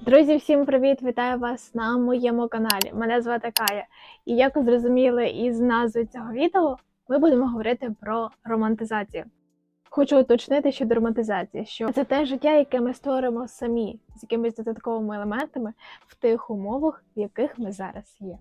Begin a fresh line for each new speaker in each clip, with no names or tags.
Друзі, всім привіт! Вітаю вас на моєму каналі. Мене звати Кая. І як ви зрозуміли із назви цього відео, ми будемо говорити про романтизацію. Хочу уточнити щодо романтизації, що це те життя, яке ми створимо самі з якимись додатковими елементами в тих умовах, в яких ми зараз є.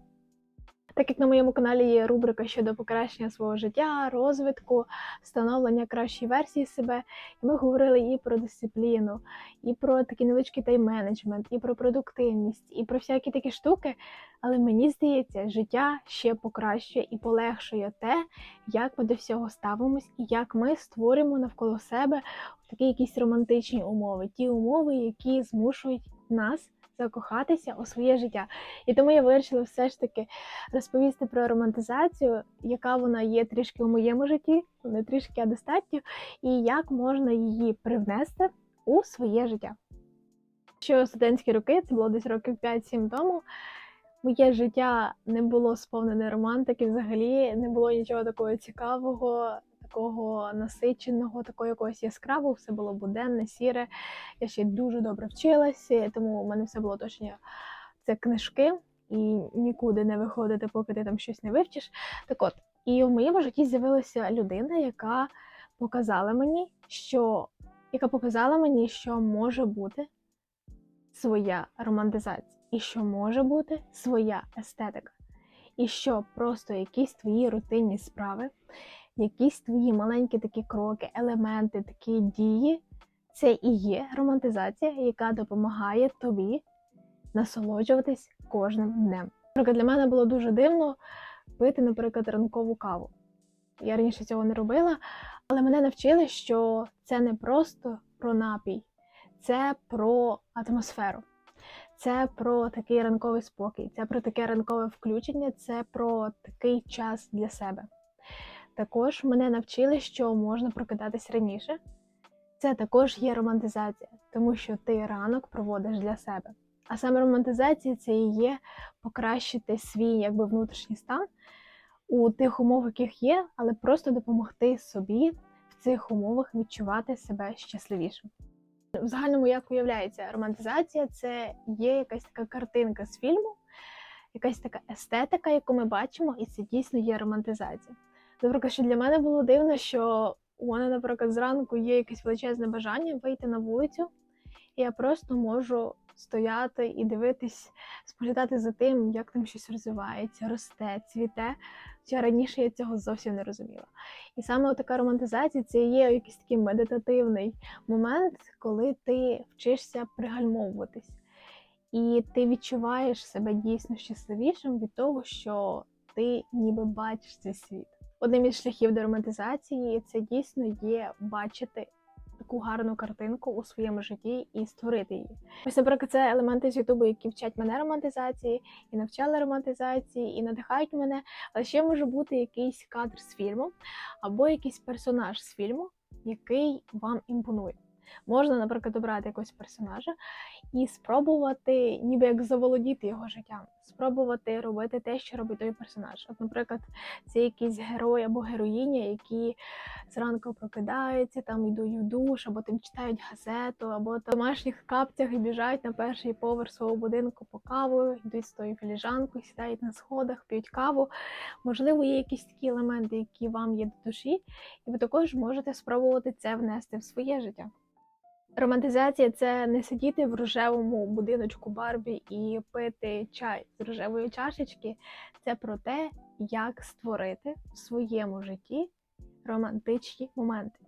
Так як на моєму каналі є рубрика щодо покращення свого життя, розвитку, встановлення кращої версії себе, і ми говорили і про дисципліну, і про такий невеличкий тайм-менеджмент, і про продуктивність, і про всякі такі штуки. Але мені здається, життя ще покращує і полегшує те, як ми до всього ставимось, і як ми створюємо навколо себе такі якісь романтичні умови, ті умови, які змушують нас закохатися у своє життя. І тому я вирішила все ж таки розповісти про романтизацію, яка вона є трішки у моєму житті, не трішки, а достатньо, і як можна її привнести у своє життя. Що студентські роки, це було десь років 5-7 тому. Моє життя не було сповнене романтики, взагалі не було нічого такого цікавого, такого насиченого, такого якогось яскравого, все було буденне, сіре. Я ще дуже добре вчилася, тому у мене все було точно це книжки, і нікуди не виходити, поки ти там щось не вивчиш. Так от, і в моєму житті з'явилася людина, яка показала мені, що яка показала мені, що може бути своя романтизація, і що може бути своя естетика, і що просто якісь твої рутинні справи, якісь твої маленькі такі кроки, елементи, такі дії, це і є романтизація, яка допомагає тобі насолоджуватись кожним днем. Наприклад, для мене було дуже дивно пити, наприклад, ранкову каву. Я раніше цього не робила, але мене навчили, що це не просто про напій, це про атмосферу, це про такий ранковий спокій, це про таке ранкове включення, це про такий час для себе. Також мене навчили, що можна прокидатись раніше. Це також є романтизація, тому що ти ранок проводиш для себе. А саме романтизація це і є покращити свій якби внутрішній стан у тих умовах, яких є, але просто допомогти собі в цих умовах відчувати себе щасливішим. В загальному, як уявляється, романтизація це є якась така картинка з фільму, якась така естетика, яку ми бачимо, і це дійсно є романтизація. Наприклад, що для мене було дивно, що у мене, наприклад, зранку є якесь величезне бажання вийти на вулицю, і я просто можу стояти і дивитись, споглядати за тим, як там щось розвивається, росте, цвіте. Хоча раніше я цього зовсім не розуміла. І саме така романтизація це є якийсь такий медитативний момент, коли ти вчишся пригальмовуватись. І ти відчуваєш себе дійсно щасливішим від того, що ти ніби бачиш цей світ. Одним із шляхів до романтизації це дійсно є бачити таку гарну картинку у своєму житті і створити її. Ось, наприклад, це елементи з Ютубу, які вчать мене романтизації, і навчали романтизації, і надихають мене. Але ще може бути якийсь кадр з фільму або якийсь персонаж з фільму, який вам імпонує. Можна, наприклад, обрати якогось персонажа і спробувати, ніби як заволодіти його життям, спробувати робити те, що робить той персонаж. От, наприклад, це якийсь герой або героїня, які зранку прокидаються, там йдуть в душ, або там читають газету, або в домашніх капцях і біжать на перший поверх свого будинку по каву, йдуть з тою філіжанкою, сідають на сходах, п'ють каву. Можливо, є якісь такі елементи, які вам є до душі, і ви також можете спробувати це внести в своє життя. Романтизація це не сидіти в рожевому будиночку Барбі і пити чай з рожевої чашечки. Це про те, як створити в своєму житті романтичні моменти.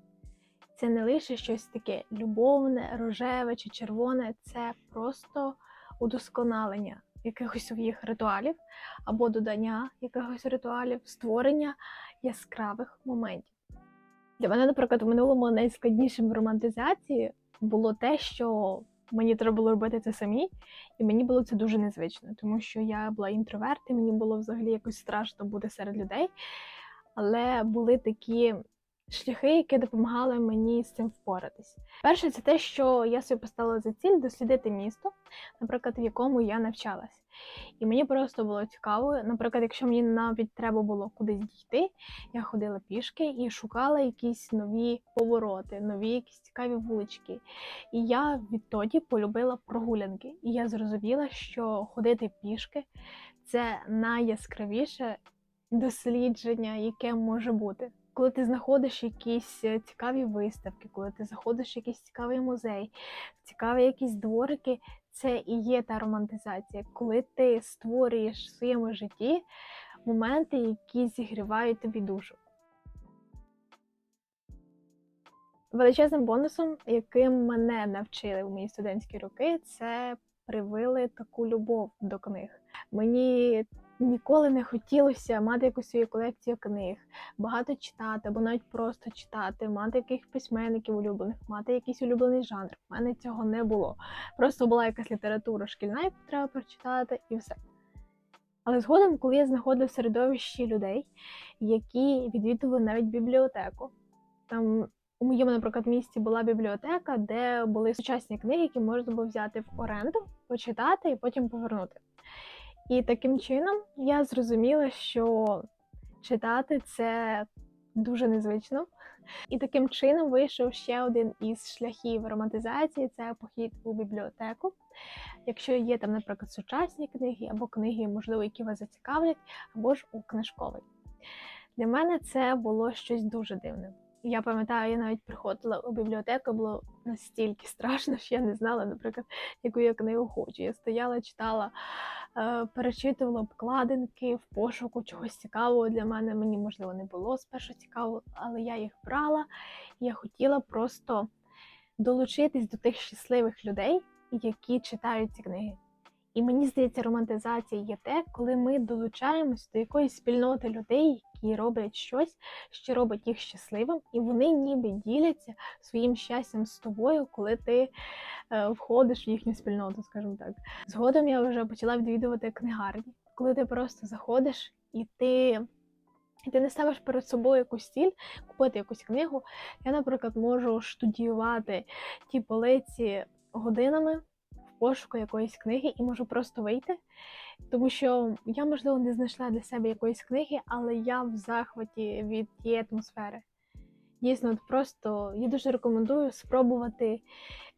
Це не лише щось таке любовне, рожеве чи червоне, це просто удосконалення якихось своїх ритуалів або додання якихось ритуалів, створення яскравих моментів. Для мене, наприклад, в минулому найскладнішим в романтизації було те, що мені треба було робити це самі, і мені було це дуже незвично, тому що я була інтроверт, і мені було взагалі якось страшно бути серед людей. Але були такі шляхи, які допомагали мені з цим впоратись. Перше, це те, що я собі поставила за ціль дослідити місто, наприклад, в якому я навчалась. І мені просто було цікаво, наприклад, якщо мені навіть треба було кудись дійти, я ходила пішки і шукала якісь нові повороти, нові якісь цікаві вулички. І я відтоді полюбила прогулянки. І я зрозуміла, що ходити пішки це найяскравіше дослідження, яке може бути. Коли ти знаходиш якісь е, цікаві виставки, коли ти заходиш в якийсь цікавий музей, в цікаві якісь дворики, це і є та романтизація, коли ти створюєш в своєму житті моменти, які зігрівають тобі душу. Величезним бонусом, яким мене навчили в мої студентські роки, це привили таку любов до книг. Мені ніколи не хотілося мати якусь свою колекцію книг, багато читати, або навіть просто читати, мати якихось письменників улюблених, мати якийсь улюблений жанр. У мене цього не було. Просто була якась література шкільна, яку треба прочитати, і все. Але згодом, коли я знаходила середовищі людей, які відвідували навіть бібліотеку, там у моєму, наприклад, місті була бібліотека, де були сучасні книги, які можна було взяти в оренду, почитати і потім повернути. І таким чином я зрозуміла, що читати це дуже незвично. І таким чином вийшов ще один із шляхів романтизації це похід у бібліотеку. Якщо є там, наприклад, сучасні книги або книги, можливо, які вас зацікавлять, або ж у книжковий. Для мене це було щось дуже дивне. Я пам'ятаю, я навіть приходила у бібліотеку, було настільки страшно, що я не знала, наприклад, яку я книгу хочу. Я стояла, читала, е, перечитувала обкладинки в пошуку чогось цікавого для мене. Мені, можливо, не було спершу цікаво, але я їх брала. Я хотіла просто долучитись до тих щасливих людей, які читають ці книги. І мені здається, романтизація є те, коли ми долучаємось до якоїсь спільноти людей, які роблять щось, що робить їх щасливим, і вони ніби діляться своїм щастям з тобою, коли ти е, входиш в їхню спільноту, скажімо так. Згодом я вже почала відвідувати книгарні, коли ти просто заходиш і ти. І ти не ставиш перед собою якусь ціль, купити якусь книгу. Я, наприклад, можу штудіювати ті полиці годинами пошуку якоїсь книги і можу просто вийти. Тому що я, можливо, не знайшла для себе якоїсь книги, але я в захваті від тієї атмосфери. Дійсно, от просто я дуже рекомендую спробувати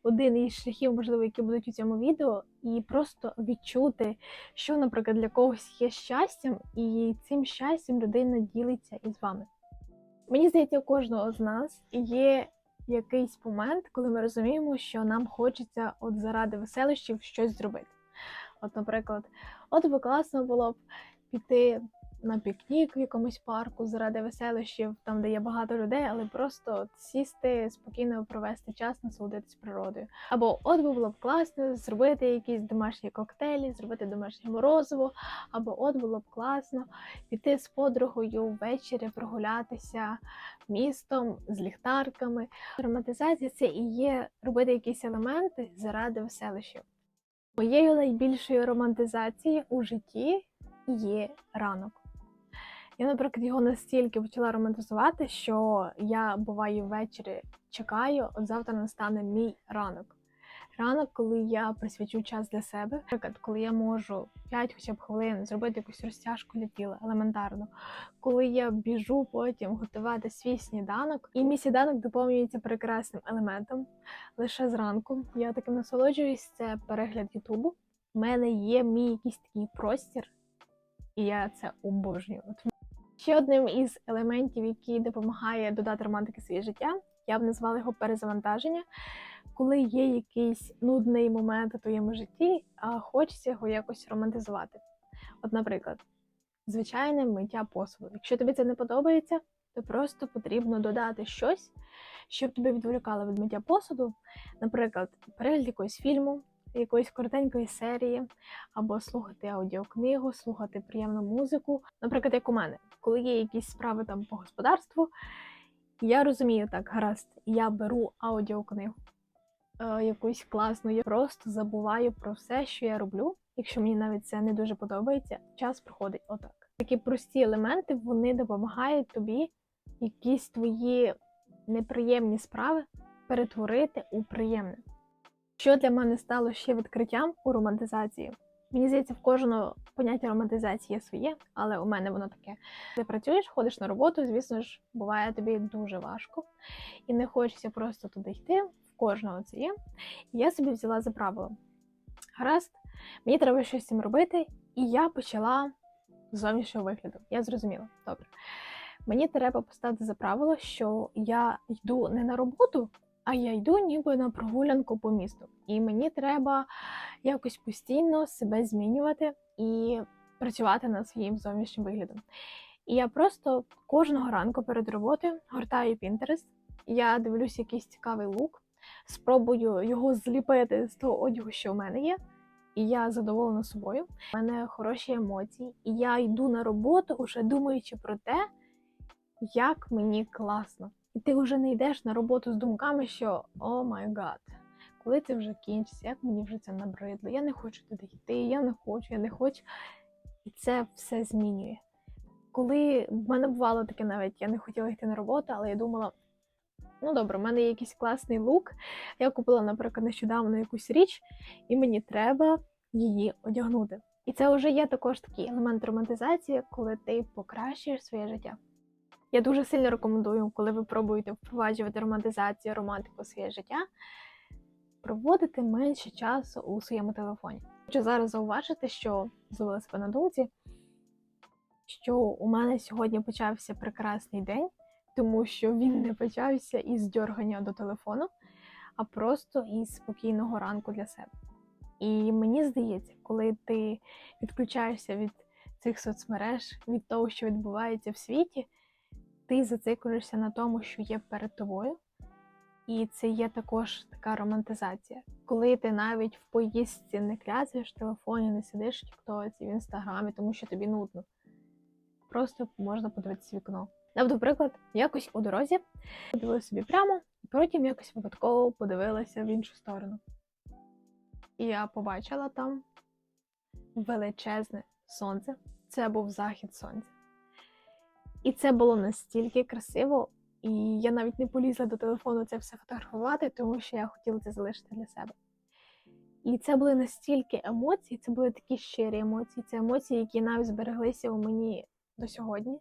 один із шляхів, можливо, які будуть у цьому відео, і просто відчути, що, наприклад, для когось є щастям, і цим щастям людина ділиться із вами. Мені здається, у кожного з нас є якийсь момент, коли ми розуміємо, що нам хочеться от заради веселощів щось зробити. От, наприклад, от би класно було б піти на пікнік в якомусь парку заради веселощів, там де є багато людей, але просто сісти, спокійно провести час, насолодитись природою. Або от би було б класно зробити якісь домашні коктейлі, зробити домашнє морозиво, або от було б класно піти з подругою ввечері прогулятися містом з ліхтарками. Романтизація це і є робити якісь елементи заради веселощів. Моєю найбільшою романтизацією у житті є ранок. Я, наприклад, його настільки почала романтизувати, що я буваю ввечері чекаю, от завтра настане мій ранок. Ранок, коли я присвячу час для себе, наприклад, коли я можу 5 хоча б хвилин зробити якусь розтяжку для тіла елементарно, коли я біжу потім готувати свій сніданок, і мій сніданок доповнюється прекрасним елементом лише зранку. Я таким насолоджуюсь, це перегляд Ютубу. У мене є мій якийсь такий простір, і я це обожнюю. Ще одним із елементів, який допомагає додати романтики своє життя, я б назвала його перезавантаження. Коли є якийсь нудний момент у твоєму житті, а хочеться його якось романтизувати. От, наприклад, звичайне миття посуду. Якщо тобі це не подобається, то просто потрібно додати щось, щоб тебе відволікало від миття посуду. Наприклад, перегляд якогось фільму, якоїсь коротенької серії, або слухати аудіокнигу, слухати приємну музику. Наприклад, як у мене, коли є якісь справи там по господарству, я розумію так, гаразд, я беру аудіокнигу е, якусь класну, я просто забуваю про все, що я роблю. Якщо мені навіть це не дуже подобається, час проходить отак. Такі прості елементи вони допомагають тобі якісь твої неприємні справи перетворити у приємне. Що для мене стало ще відкриттям у романтизації? Мені здається, в кожного поняття романтизації є своє, але у мене воно таке. Ти працюєш, ходиш на роботу, звісно ж, буває тобі дуже важко, і не хочеться просто туди йти. В кожного це є. Я собі взяла за правило. Гаразд, мені треба щось з цим робити, і я почала з зовнішнього вигляду. Я зрозуміла, добре. Мені треба поставити за правило, що я йду не на роботу, а я йду ніби на прогулянку по місту. І мені треба якось постійно себе змінювати і працювати над своїм зовнішнім виглядом. І я просто кожного ранку перед роботою гортаю Pinterest, я дивлюся якийсь цікавий лук, спробую його зліпити з того одягу, що в мене є. І я задоволена собою. У мене хороші емоції, і я йду на роботу, уже думаючи про те, як мені класно. І ти вже не йдеш на роботу з думками, що о май гад, коли це вже кінчиться, як мені вже це набридло, я не хочу туди йти, я не хочу, я не хочу. І це все змінює. Коли в мене бувало таке навіть, я не хотіла йти на роботу, але я думала, ну добре, в мене є якийсь класний лук. Я купила, наприклад, нещодавно якусь річ, і мені треба її одягнути. І це вже є також такий елемент романтизації, коли ти покращуєш своє життя. Я дуже сильно рекомендую, коли ви пробуєте впроваджувати романтизацію, романтику в своє життя, проводити менше часу у своєму телефоні. Хочу зараз зауважити, що зловила себе на думці, що у мене сьогодні почався прекрасний день, тому що він не почався із дьоргання до телефону, а просто із спокійного ранку для себе. І мені здається, коли ти відключаєшся від цих соцмереж, від того, що відбувається в світі, ти зациклюєшся на тому, що є перед тобою. І це є також така романтизація. Коли ти навіть в поїздці не кляцаєш в телефоні, не сидиш в Тіктоці, в інстаграмі, тому що тобі нудно. Просто можна подивитися вікно. Навіть, приклад, якось у дорозі подивилася собі прямо, і потім якось випадково подивилася в іншу сторону. І я побачила там величезне сонце. Це був захід сонця. І це було настільки красиво, і я навіть не полізла до телефону це все фотографувати, тому що я хотіла це залишити для себе. І це були настільки емоції, це були такі щирі емоції, це емоції, які навіть збереглися у мені до сьогодні.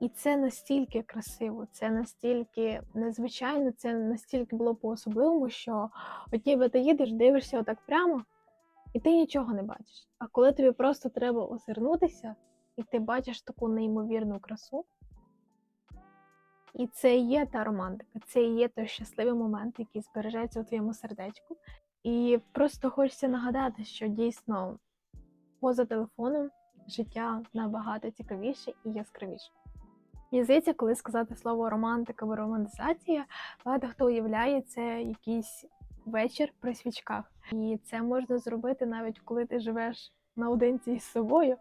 І це настільки красиво, це настільки незвичайно, це настільки було по-особливому, що от ніби ти їдеш, дивишся отак прямо, і ти нічого не бачиш. А коли тобі просто треба озирнутися, і ти бачиш таку неймовірну красу. І це є та романтика, це є той щасливий момент, який збережеться у твоєму сердечку. І просто хочеться нагадати, що дійсно поза телефоном життя набагато цікавіше і яскравіше. Мені здається, коли сказати слово романтика або романтизація, багато хто уявляє це якийсь вечір при свічках. І це можна зробити навіть коли ти живеш наодинці із собою,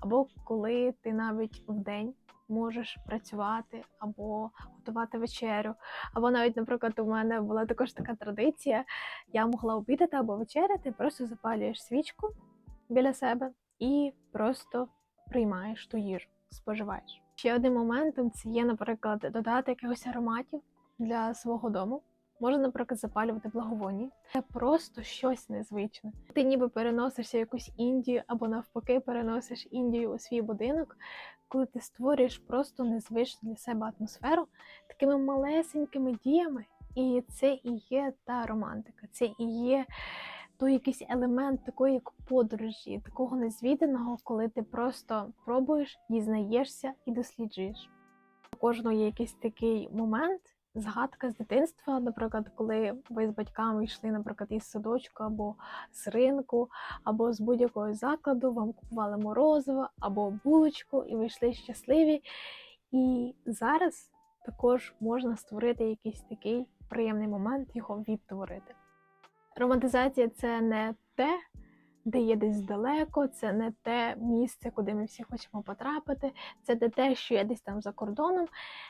або коли ти навіть в день можеш працювати або готувати вечерю. Або навіть, наприклад, у мене була також така традиція: я могла обідати або вечеряти, просто запалюєш свічку біля себе і просто приймаєш ту їжу, споживаєш. Ще одним моментом це є, наприклад, додати якихось ароматів для свого дому. Можна, наприклад, запалювати благовонні. Це просто щось незвичне. Ти ніби переносишся в якусь Індію або навпаки переносиш Індію у свій будинок, коли ти створюєш просто незвичну для себе атмосферу такими малесенькими діями. І це і є та романтика, це і є той якийсь елемент такої, як подорожі, такого незвіданого, коли ти просто пробуєш, дізнаєшся і досліджуєш. У кожного є якийсь такий момент. Згадка з дитинства, наприклад, коли ви з батьками йшли, наприклад, із садочку або з ринку, або з будь-якого закладу, вам купували морозиво або булочку, і ви йшли щасливі. І зараз також можна створити якийсь такий приємний момент, його відтворити. Романтизація це не те, де є десь далеко, це не те місце, куди ми всі хочемо потрапити, це не те, що є десь там за кордоном,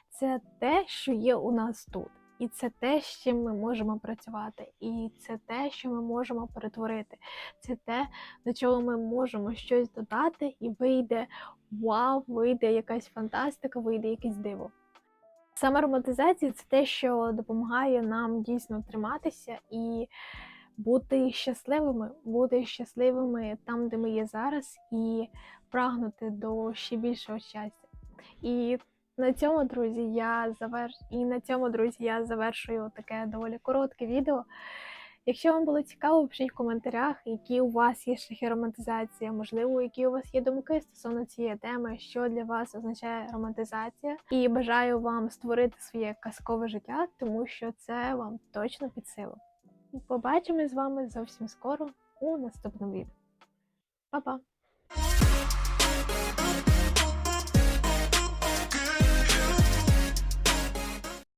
це те, що є у нас тут. І це те, з чим ми можемо працювати, і це те, що ми можемо перетворити. Це те, до чого ми можемо щось додати, і вийде вау, вийде якась фантастика, вийде якесь диво. Саме романтизація це те, що допомагає нам дійсно триматися і бути щасливими, бути щасливими там, де ми є зараз, і прагнути до ще більшого щастя. І на цьому, друзі, я завер... і на цьому, друзі, я завершую таке доволі коротке відео. Якщо вам було цікаво, пишіть в коментарях, які у вас є шляхи романтизації, можливо, які у вас є думки стосовно цієї теми, що для вас означає романтизація. І бажаю вам створити своє казкове життя, тому що це вам точно під силу. Побачимось з вами зовсім скоро у наступному відео. Па-па!